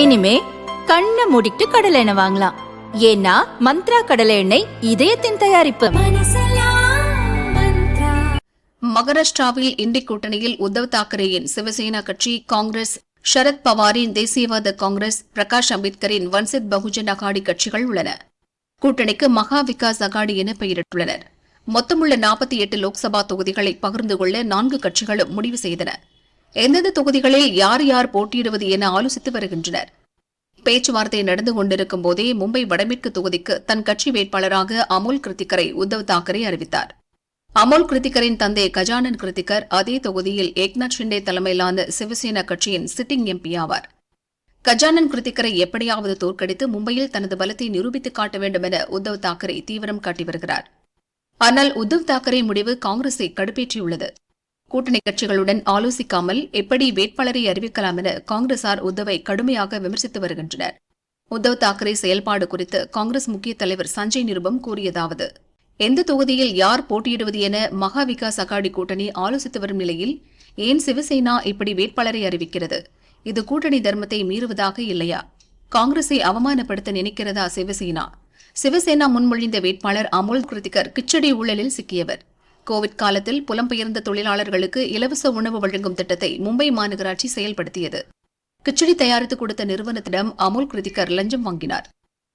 இனிமே கண்ணை மூடிட்டு கடலை எண்ணெய் வாங்கலாம். ஏன்னா மந்த்ரா கடலை எண்ணெய் இதயத்தின் தயாரிப்பு. மகாராஷ்டிராவில் இந்தி கூட்டணியில் உத்தவ் தாக்கரேயின் சிவசேனா கட்சி காங்கிரஸ் சரத் பவாரின் தேசியவாத காங்கிரஸ் பிரகாஷ் அம்பேத்கரின் வன்சித் பகுஜன் அகாடி கட்சிகள் உள்ளன. கூட்டணிக்கு மகா விகாஸ் அகாடி என பெயரிட்டுள்ளனர். மொத்தமுள்ள நாற்பத்தி எட்டு லோக்சபா தொகுதிகளை பகிர்ந்து கொள்ள நான்கு கட்சிகளும் முடிவு செய்தன. எந்தெந்த தொகுதிகளில் யார் யார் போட்டியிடுவது என ஆலோசித்து வருகின்றனர். பேச்சுவார்த்தை நடந்து கொண்டிருக்கும் போதே மும்பை வடமேற்கு தொகுதிக்கு தன் கட்சி வேட்பாளராக அமோல் கிருத்திகரை உத்தவ் தாக்கரே அறிவித்தார். அமோல் கிருத்திகரின் தந்தை கஜானன் கிருத்திகர் அதே தொகுதியில் ஏக்நாத் ஷிண்டே தலைமையிலான சிவசேனா கட்சியின் சிட்டிங் எம்பி ஆவார். கஜானன் கிருத்திகரை எப்படியாவது தோற்கடித்து மும்பையில் தனது பலத்தை நிரூபித்துக் காட்ட வேண்டும் என உத்தவ் தாக்கரே தீவிரம் காட்டி வருகிறார். ஆனால் உத்தவ் தாக்கரே முடிவு காங்கிரஸை கடுப்பேற்றியுள்ளது. கூட்டணி கட்சிகளுடன் ஆலோசிக்காமல் எப்படி வேட்பாளரை அறிவிக்கலாம் என காங்கிரசார் உத்தவை கடுமையாக விமர்சித்து வருகின்றனர். உத்தவ் தாக்கரே செயல்பாடு குறித்து காங்கிரஸ் முக்கிய தலைவர் சஞ்சய் நிருபம் கூறியதாவது எந்த தொகுதியில் யார் போட்டியிடுவது என மகா விகாஸ் அகாடி கூட்டணி ஆலோசித்து வரும் நிலையில் ஏன் சிவசேனா இப்படி வேட்பாளரை அறிவிக்கிறது? இது கூட்டணி தர்மத்தை மீறுவதாக இல்லையா? காங்கிரஸை அவமானப்படுத்த நினைக்கிறதா சிவசேனா? சிவசேனா முன்மொழிந்த வேட்பாளர் அமோல் கிருத்திகர் கிச்சடி ஊழலில் சிக்கியவர். கோவிட் காலத்தில் புலம்பெயர்ந்த தொழிலாளர்களுக்கு இலவச உணவு வழங்கும் திட்டத்தை மும்பை மாநகராட்சி செயல்படுத்தியது. கிச்சடி தயாரித்து கொடுத்த நிறுவனத்திடம் அமுல் கிருதிகர் லஞ்சம் வாங்கினார்.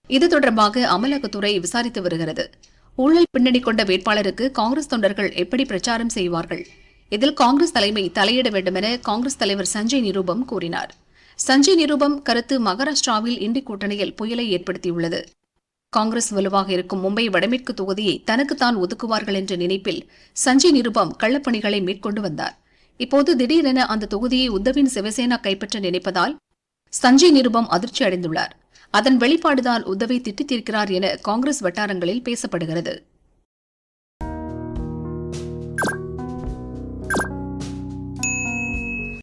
இது தொடர்பாக அமலாக்கத்துறை விசாரித்து வருகிறது. ஊழல் பின்னணி கொண்ட வேட்பாளருக்கு காங்கிரஸ் தொண்டர்கள் எப்படி பிரச்சாரம் செய்வார்கள்? இதில் காங்கிரஸ் தலைமை தலையிட வேண்டுமென காங்கிரஸ் தலைவர் சஞ்சய் நிரூபம் கூறினார். சஞ்சய் நிரூபம் கருத்து மகாராஷ்டிராவில் இண்டி கூட்டணியில் புயலை ஏற்படுத்தியுள்ளது. காங்கிரஸ் வலுவாக இருக்கும் மும்பை வடமேற்கு தொகுதியை தனக்குத்தான் ஒதுக்குவார்கள் என்ற நினைப்பில் சஞ்சய் நிருபம் கள்ளப்பணிகளை மேற்கொண்டு வந்தார். இப்போது திடீரென அந்த தொகுதியை உத்தவின் சிவசேனா கைப்பற்ற நினைப்பதால் சஞ்சய் நிருபம் அதிர்ச்சி அடைந்துள்ளார். அதன் வெளிப்பாடுதான் உத்தவை திட்டித்திருக்கிறார் என காங்கிரஸ் வட்டாரங்களில் பேசப்படுகிறது.